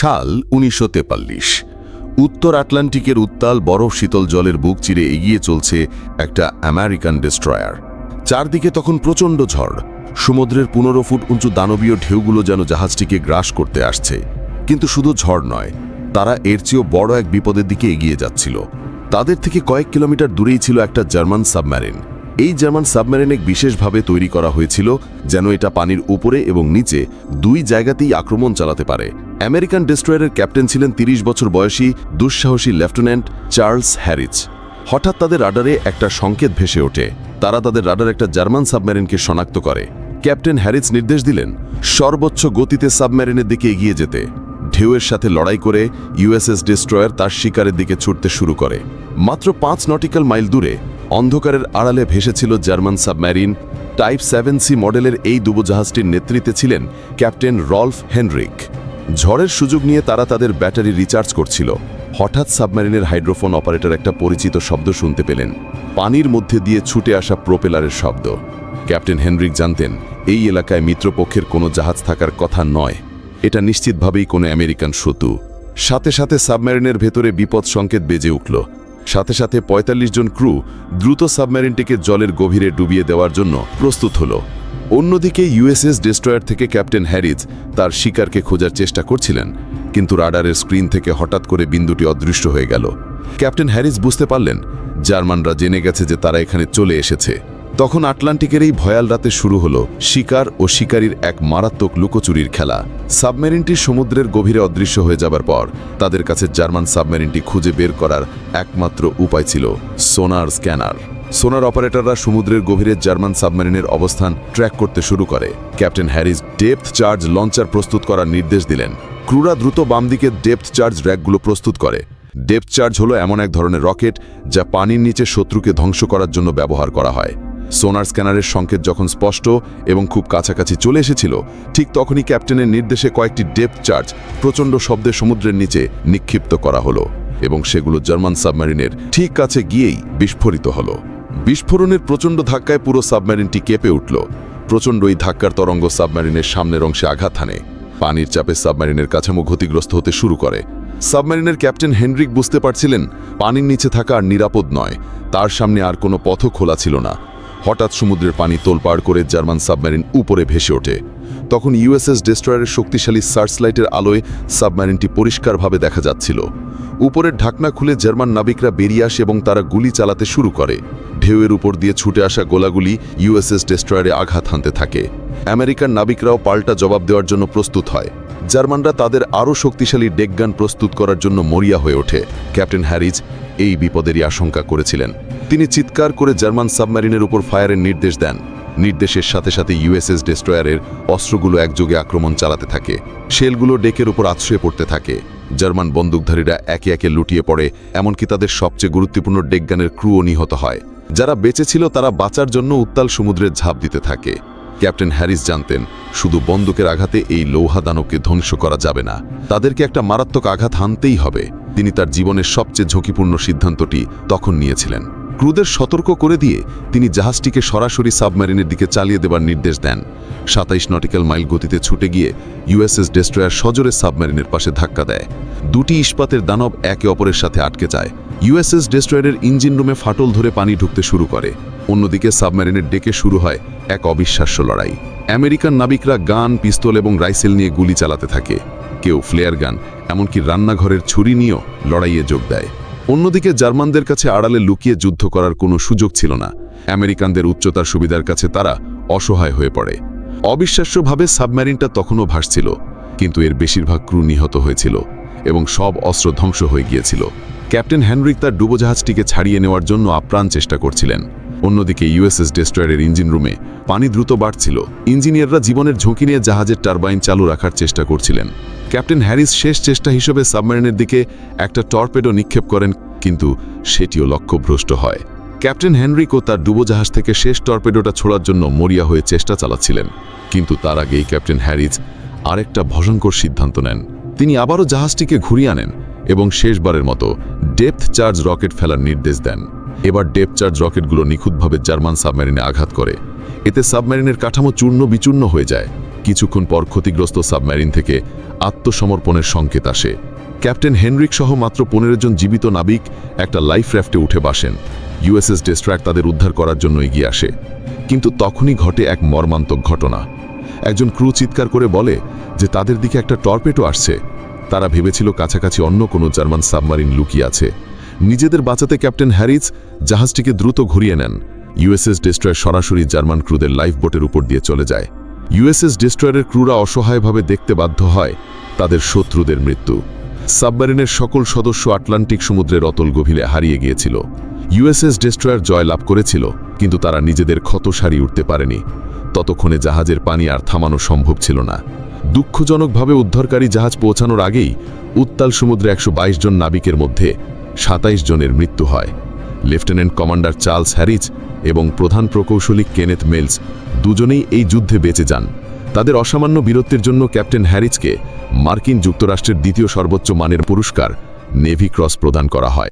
সাল উনিশশো তেপাল্লিশ। উত্তর আটলান্টিকের উত্তাল বরফ শীতল জলের বুক চিরে এগিয়ে চলছে একটা আমেরিকান ডেস্ট্রয়ার। চারদিকে তখন প্রচণ্ড ঝড়। সমুদ্রের পনেরো ফুট উঁচু দানবীয় ঢেউগুলো যেন জাহাজটিকে গ্রাস করতে আসছে। কিন্তু শুধু ঝড় নয়, তারা এর চেয়েও বড় এক বিপদের দিকে এগিয়ে যাচ্ছিল। তাদের থেকে কয়েক কিলোমিটার দূরেই ছিল একটা জার্মান সাবমেরিন এই জার্মান সাবমেরিনে বিশেষভাবে তৈরি করা হয়েছিল যেন এটা পানির উপরে এবং নিচে দুই জায়গাতেই আক্রমণ চালাতে পারে। আমেরিকান ডেস্ট্রয়ারের ক্যাপ্টেন ছিলেন ৩০ বছর বয়সী দুঃসাহসী লেফটেন্যান্ট চার্লস হ্যারিচ হঠাৎ তাদের রাডারে একটা সংকেত ভেসে ওঠে। তারা তাদের রাডার একটা জার্মান সাবমেরিনকে শনাক্ত করে। ক্যাপ্টেন হ্যারিস নির্দেশ দিলেন, সর্বোচ্চ গতিতে সাবমেরিনের দিকে এগিয়ে যেতে। ঢেউয়ের সাথে লড়াই করে ইউএসএস ডেস্ট্রয়ার তার শিকারের দিকে ছুটতে শুরু করে। মাত্র পাঁচ নটিক্যাল মাইল দূরে অন্ধকারের আড়ালে ভেসেছিল German submarine type seven C মডেলের এই ডুবোজাহাজটির নেতৃত্বে ছিলেন ক্যাপ্টেন রলফ হেনরিক। ঝড়ের সুযোগ নিয়ে তারা তাদের ব্যাটারি রিচার্জ করছিল। হঠাৎ সাবমেরিনের হাইড্রোফোন অপারেটর একটা পরিচিত শব্দ শুনতে পেলেন। পানির মধ্যে দিয়ে ছুটে আসা প্রোপেলারের শব্দ। ক্যাপ্টেন হেনরিক জানতেন, এই এলাকায় মিত্রপক্ষের কোনো জাহাজ থাকার কথা নয়। এটা নিশ্চিতভাবেই কোনো আমেরিকান শত্রু সাথে সাথে সাবমেরিনের ভেতরে বিপদ সংকেত বেজে উঠল। সাথে সাথে ৪৫ জন ক্রু দ্রুত সাবমেরিনটিকে জলের গভীরে ডুবিয়ে দেওয়ার জন্য প্রস্তুত হল। অন্যদিকে ইউএসএস ডেস্ট্রয়ার থেকে ক্যাপ্টেন হ্যারিজ তার শিকারকে খোঁজার চেষ্টা করছিলেন, কিন্তু রাডারের স্ক্রিন থেকে হঠাৎ করে বিন্দুটি অদৃশ্য হয়ে গেল। ক্যাপ্টেন হ্যারিস বুঝতে পারলেন, জার্মানরা জেনে গেছে যে তারা এখানে চলে এসেছে। তখন আটলান্টিকের এই ভয়াল রাতে শুরু হলো শিকার ও শিকারীর এক মারাত্মক লুকোচুরির খেলা। সাবমেরিনটি সমুদ্রের গভীরে অদৃশ্য হয়ে যাবার পর তাদের কাছে জার্মান সাবমেরিনটি খুঁজে বের করার একমাত্র উপায় ছিল সোনার স্ক্যানার। সোনার অপারেটররা সমুদ্রের গভীরে জার্মান সাবমেরিনের অবস্থান ট্র্যাক করতে শুরু করে। Captain Harris depth charge launcher প্রস্তুত করার নির্দেশ দিলেন। ক্রুরা দ্রুত বাম দিকে ডেপথ চার্জ র্যাকগুলো প্রস্তুত করে। ডেপথ চার্জ হলো এমন এক ধরনের রকেট যা পানির নিচে শত্রুকে ধ্বংস করার জন্য ব্যবহার করা হয়। সোনার স্ক্যানারের সংকেত যখন স্পষ্ট এবং খুব কাছাকাছি চলে এসেছিল, ঠিক তখনই ক্যাপ্টেনের নির্দেশে কয়েকটি ডেপথ চার্জ প্রচণ্ড শব্দে সমুদ্রের নিচে নিক্ষিপ্ত করা হলো এবং সেগুলো জার্মান সাবমেরিনের ঠিক কাছে গিয়েই বিস্ফোরিত হলো। বিস্ফোরণের প্রচণ্ড ধাক্কায় পুরো সাবমেরিনটি কেঁপে উঠল। প্রচণ্ড এই ধাক্কার তরঙ্গ সাবমেরিনের সামনের অংশে আঘাত হানে। পানির চাপে সাবমেরিনের কাছামো ক্ষতিগ্রস্ত হতে শুরু করে। সাবমেরিনের ক্যাপ্টেন হেনরিক বুঝতে পারছিলেন, পানির নিচে থাকা আর নিরাপদ নয়। তার সামনে আর কোনো পথও খোলা ছিল না। হঠাৎ সমুদ্রের পানি তোলপাড় করে জার্মান সাবমেরিন উপরে ভেসে ওঠে। তখন ইউএসএস ডেস্ট্রয়ারের শক্তিশালী সার্চলাইটের আলোয় সাবমেরিনটি পরিষ্কারভাবে দেখা যাচ্ছিল। উপরের ঢাকনা খুলে জার্মান নাবিকরা বেরিয়ে আসে এবং তারা গুলি চালাতে শুরু করে। ঢেউয়ের উপর দিয়ে ছুটে আসা গোলাগুলি ইউএসএস ডেস্ট্রয়ারে আঘাত হানতে থাকে। আমেরিকার নাবিকরাও পাল্টা জবাব দেওয়ার জন্য প্রস্তুত হয়। জার্মানরা তাদের আরও শক্তিশালী ডেকগান প্রস্তুত করার জন্য মরিয়া হয়ে ওঠে। ক্যাপ্টেন হ্যারিজ এই বিপদেরই আশঙ্কা করেছিলেন। তিনি চিৎকার করে জার্মান সাবমেরিনের উপর ফায়ারের নির্দেশ দেন। নির্দেশের সাথে সাথে ইউএসএস ডেস্ট্রয়ারের অস্ত্রগুলো একযোগে আক্রমণ চালাতে থাকে। শেলগুলো ডেকের উপর আশ্রয়ে পড়তে থাকে। জার্মান বন্দুকধারীরা একে একে লুটিয়ে পড়ে, এমনকি তাদের সবচেয়ে গুরুত্বপূর্ণ ডেকগানের ক্রুও নিহত হয়। যারা বেঁচে ছিল তারা বাঁচার জন্য উত্তাল সমুদ্রে ঝাঁপ দিতে থাকে। ক্যাপ্টেন হ্যারিস জানতেন, শুধু বন্দুকের আঘাতে এই লৌহা দানবকে ধ্বংস করা যাবে না। তাদেরকে একটা মারাত্মক আঘাত হানতেই হবে। তিনি তার জীবনের সবচেয়ে ঝুঁকিপূর্ণ সিদ্ধান্তটি তখন নিয়েছিলেন। ক্রুদের সতর্ক করে দিয়ে তিনি জাহাজটিকে সরাসরি সাবমেরিনের দিকে চালিয়ে দেবার নির্দেশ দেন। সাতাইশ নটিক্যাল মাইল গতিতে ছুটে গিয়ে ইউএসএস ডেস্ট্রয়ার সজোরে সাবমেরিনের পাশে ধাক্কা দেয়। দুটি ইস্পাতের দানব একে অপরের সাথে আটকে যায়। ইউএসএস ডেস্ট্রয়ারের ইঞ্জিন রুমে ফাটল ধরে পানি ঢুকতে শুরু করে। অন্যদিকে সাবমেরিনের ডেকে শুরু হয় এক অবিশ্বাস্য লড়াই। আমেরিকান নাবিকরা গান, পিস্তল এবং রাইসেল নিয়ে গুলি চালাতে থাকে। কেউ ফ্লেয়ার গান, এমনকি রান্নাঘরের ছুরি নিয়েও লড়াইয়ে যোগ দেয়। অন্যদিকে জার্মানদের কাছে আড়ালে লুকিয়ে যুদ্ধ করার কোনো সুযোগ ছিল না। আমেরিকানদের উচ্চতার সুবিধার কাছে তারা অসহায় হয়ে পড়ে। অবিশ্বাস্যভাবে সাবমেরিনটা তখনও ভাসছিল, কিন্তু এর বেশিরভাগ ক্রু নিহত হয়েছিল এবং সব অস্ত্র ধ্বংস হয়ে গিয়েছিল। ক্যাপ্টেন হেনরিক তার ডুবোজাহাজটিকে ছাড়িয়ে নেওয়ার জন্য আপ্রাণ চেষ্টা করছিলেন। অন্যদিকে ইউএসএস ডেস্ট্রয়ারের ইঞ্জিন রুমে পানি দ্রুত বাড়ছিল। ইঞ্জিনিয়াররা জীবনের ঝুঁকি নিয়ে জাহাজের টারবাইন চালু রাখার চেষ্টা করছিলেন। ক্যাপ্টেন হ্যারিস শেষ চেষ্টা হিসেবে সাবমেরিনের দিকে একটা টর্পেডো নিক্ষেপ করেন, কিন্তু সেটিও লক্ষ্যভ্রষ্ট হয়। ক্যাপ্টেন হেনরিকও তার ডুবোজাহাজ থেকে শেষ টর্পেডোটা ছোড়ার জন্য মরিয়া হয়ে চেষ্টা চালাচ্ছিলেন, কিন্তু তার আগেই ক্যাপ্টেন হ্যারিজ আরেকটা ভয়ঙ্কর সিদ্ধান্ত নেন। তিনি আবারও জাহাজটিকে ঘুরিয়ে আনেন এবং শেষবারের মতো ডেপথ চার্জ রকেট ফেলার নির্দেশ দেন। এবার ডেপ চার্জ রকেটগুলো নিখুঁতভাবে জার্মান সাবমেরিনে আঘাত করে। এতে সাবমেরিনের কাঠামো চূর্ণ বিচূর্ণ হয়ে যায়। কিছুক্ষণ পর ক্ষতিগ্রস্ত সাবমেরিন থেকে আত্মসমর্পণের সংকেত আসে। ক্যাপ্টেন হেনরিক সহ মাত্র পনেরো জন জীবিত নাবিক একটা লাইফ র্যাফটে উঠে বাসেন। ইউএসএস ডেস্ট্র্যাক তাদের উদ্ধার করার জন্য এগিয়ে আসে। কিন্তু তখনই ঘটে এক মর্মান্তক ঘটনা। একজন ক্রু চিৎকার করে বলে যে তাদের দিকে একটা টর্পেটো আসছে। তারা ভেবেছিল কাছাকাছি অন্য কোনো জার্মান সাবমারিন লুকিয়ে আছে। নিজেদের বাঁচাতে ক্যাপ্টেন হ্যারিস জাহাজটিকে দ্রুত ঘুরিয়ে নেন। ইউএসএস ডেস্ট্রয়ার সরাসরি জার্মান ক্রুদের লাইফ বোটের উপর দিয়ে চলে যায়। ইউএসএস ডেস্ট্রয়ারের ক্রুরা অসহায়ভাবে দেখতে বাধ্য হয় তাদের শত্রুদের মৃত্যু। সাবমারিনের সকল সদস্য আটলান্টিক সমুদ্রের অতল গভীরে হারিয়ে গিয়েছিল। ইউএসএস ডেস্ট্রয়ার জয় লাভ করেছিল, কিন্তু তারা নিজেদের ক্ষত সারি উঠতে পারেনি। ততক্ষণে জাহাজের পানি আর থামানো সম্ভব ছিল না। দুঃখজনকভাবে উদ্ধারকারী জাহাজ পৌঁছানোর আগেই উত্তাল সমুদ্রে একশো বাইশ জন নাবিকের মধ্যে সাতাইশ জনের মৃত্যু হয়। লেফটেন্যান্ট কমান্ডার চার্লস হ্যারিচ এবং প্রধান প্রকৌশলী কেনেথ মেলস দুজনেই এই যুদ্ধে বেঁচে যান। তাদের অসামান্য বীরত্বের জন্য ক্যাপ্টেন হ্যারিচকে মার্কিন যুক্তরাষ্ট্রের দ্বিতীয় সর্বোচ্চ মানের পুরস্কার নেভি ক্রস প্রদান করা হয়।